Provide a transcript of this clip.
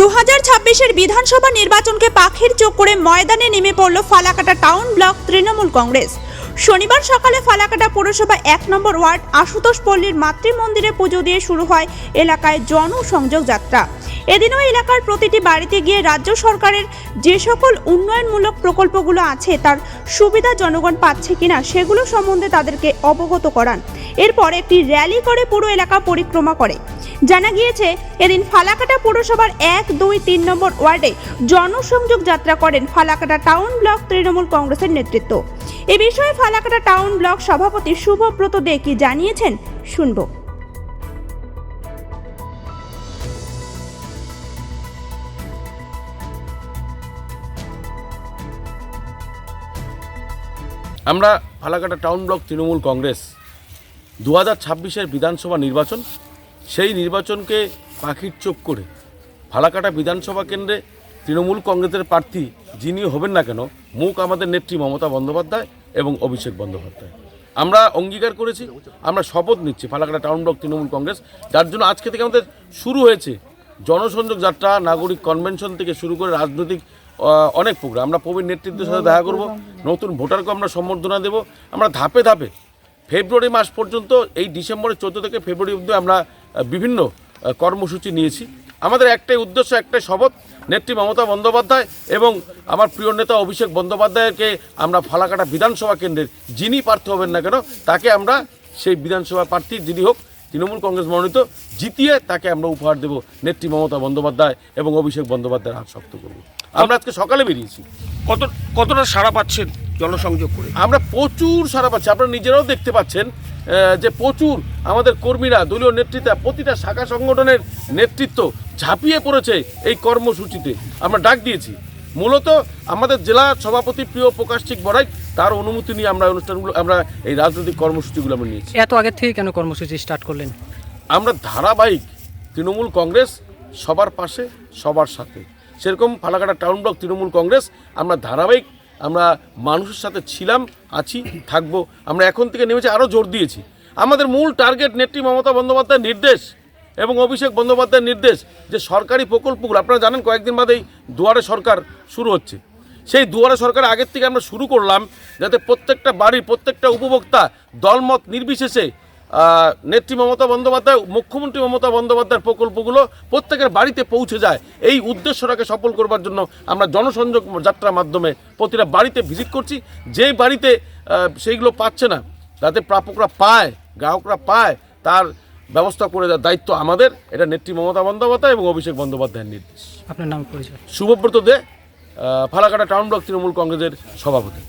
দু হাজার ছাব্বিশের বিধানসভা নির্বাচনকে পাখির চোখ করে ময়দানে নেমে পড়ল ফালাকাটা টাউন ব্লক তৃণমূল কংগ্রেস। শনিবার সকালে ফালাকাটা পৌরসভা এক নম্বর ওয়ার্ড আশুতোষ পল্লীর মাতৃ মন্দিরে পুজো দিয়ে শুরু হয় এলাকায় জনসংযোগ যাত্রা। এদিনও এলাকার প্রতিটি বাড়িতে গিয়ে রাজ্য সরকারের যে সকল উন্নয়নমূলক প্রকল্পগুলো আছে তার সুবিধা জনগণ পাচ্ছে কিনা সেগুলো সম্বন্ধে তাদেরকে অবগত করান। এরপর একটি র্যালি করে পুরো এলাকা পরিক্রমা করে। জানা গিয়েছে, এদিন ফালাকাটা পৌরসভার এক, দুই, তিন নম্বর ওয়ার্ডে জনসংযোগ যাত্রা করেন ফালাকাটা টাউন ব্লক তৃণমূল কংগ্রেসের নেতৃত্ব। এ বিষয়ে ফালাকাটা টাউন ব্লক সভাপতি শুভব্রত দে কি জানিয়েছেন, শুনব। আমরা ফালাকাটা টাউন ব্লক তৃণমূল কংগ্রেস দু হাজার ছাব্বিশের বিধানসভা নির্বাচন সেই নির্বাচনকে পাখির চোখ করে ফালাকাটা বিধানসভা কেন্দ্রে তৃণমূল কংগ্রেসের প্রার্থী যিনি হবেন না কেন, মুখ আমাদের নেত্রী মমতা বন্দ্যোপাধ্যায় এবং অভিষেক বন্দ্যোপাধ্যায়। আমরা অঙ্গীকার করেছি, আমরা শপথ নিচ্ছি ফালাকাটা টাউন ব্লক তৃণমূল কংগ্রেস, যার জন্য আজকে থেকে আমাদের শুরু হয়েছে জনসংযোগ যাত্রা, নাগরিক কনভেনশন থেকে শুরু করে রাজনৈতিক অনেক প্রোগ্রাম। আমরা প্রবীণ নেতৃত্বের সাথে দেখা করব, নতুন ভোটারকে আমরা সম্বর্ধনা দেব। আমরা ধাপে ধাপে ফেব্রুয়ারি মাস পর্যন্ত, এই ডিসেম্বরের চোদ্দ থেকে ফেব্রুয়ারি অবধি আমরা বিভিন্ন কর্মসূচি নিয়েছি। আমাদের একটাই উদ্দেশ্য একটাই শপথ নেত্রী মমতা বন্দ্যোপাধ্যায় এবং আমার প্রিয় নেতা অভিষেক বন্দ্যোপাধ্যায়কে আমরা ফালাকাটা বিধানসভা কেন্দ্রের যিনি প্রার্থী হবেন না কেন তাকে আমরা সেই বিধানসভা প্রার্থী যিনি হোক তৃণমূল কংগ্রেস মনোনীত জিতিয়ে তাকে আমরা উপহার দেব নেত্রী মমতা বন্দ্যোপাধ্যায় এবং অভিষেক বন্দ্যোপাধ্যায়ের হাত শক্ত করব। আমরা আজকে সকালে বেরিয়েছি। কত কতটা সাড়া পাচ্ছেন জনসংযোগ করে? আমরা প্রচুর সারা পাচ্ছি আপনারা নিজেরাও দেখতে পাচ্ছেন যে প্রচুর আমাদের কর্মীরা দলীয় নেতৃত্বে প্রতিটা শাখা সংগঠনের নেতৃত্ব ঝাঁপিয়ে পড়েছে এই কর্মসূচিতে। আমরা ডাক দিয়েছি। মূলত আমাদের জেলা সভাপতি প্রিয় প্রকাশ চিক বড়াই তার অনুমতি নিয়ে আমরা অনুষ্ঠানগুলো আমরা এই রাজনৈতিক কর্মসূচিগুলো আমরা নিয়েছি। এত আগে থেকে কেন কর্মসূচি স্টার্ট করলেন? আমরা ধারাবাহিক তৃণমূল কংগ্রেস সবার পাশে সবার সাথে। সেরকম ফালাকাটা টাউন ব্লক তৃণমূল কংগ্রেস আমরা ধারাবাহিক আমরা মানুষের সাথে ছিলাম, আছি, থাকব। আমরা এখন থেকে নেমেছি আরও জোর দিয়েছি। আমাদের মূল টার্গেট নেত্রী মমতা বন্দ্যোপাধ্যায়ের নির্দেশ এবং অভিষেক বন্দ্যোপাধ্যায়ের নির্দেশ যে সরকারি প্রকল্পগুলো, আপনারা জানেন কয়েকদিন বাদেই দুয়ারে সরকার শুরু হচ্ছে। সেই দুয়ারে সরকার আগের থেকে আমরা শুরু করলাম যাতে প্রত্যেকটা বাড়ির প্রত্যেকটা উপভোক্তা দলমত নির্বিশেষে নেত্রী মমতা বন্দ্যোপাধ্যায় মুখ্যমন্ত্রী মমতা বন্দ্যোপাধ্যায়ের প্রকল্পগুলো প্রত্যেকের বাড়িতে পৌঁছে যায়। এই উদ্দেশ্যটাকে সফল করবার জন্য আমরা জনসংযোগ যাত্রার মাধ্যমে প্রতিটা বাড়িতে ভিজিট করছি। যে বাড়িতে সেইগুলো পাচ্ছে না যাতে প্রাপকরা পায় গ্রাহকরা পায় তার ব্যবস্থা করে দেওয়ার দায়িত্ব আমাদের। এটা নেত্রী মমতা বন্দ্যোপাধ্যায় এবং অভিষেক বন্দ্যোপাধ্যায়ের নির্দেশ। আপনার নাম পরিচয়? শুভব্রত দে ফালাকাটা টাউন ব্লক তৃণমূল কংগ্রেসের সভাপতি।